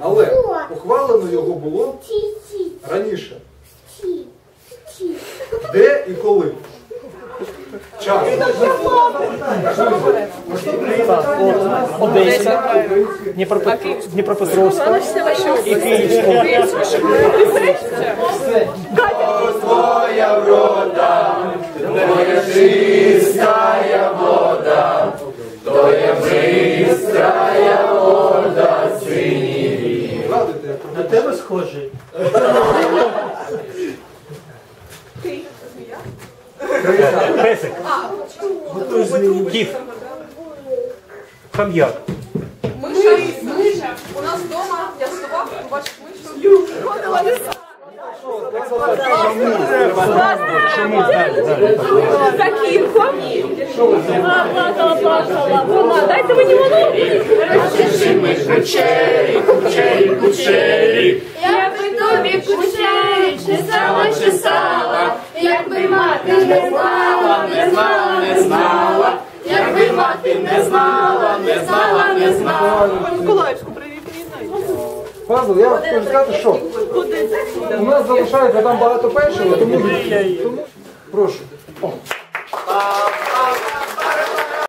Але ухвалено його було раніше. Де і коли? Час. Одеса, Дніпропет- Дніпропетровська і Київська. Радуйте, як На тебе схожий. Песик. Кіт. Хам'як. Миша, миша. У нас вдома я сова, бачиш мишу. Ходила ліса. За кірком. Плакала, плакала. Дайте мені малу. Якби Пазл, я хочу сказати, що у нас залишається там багато першого, тому, тому прошу. О.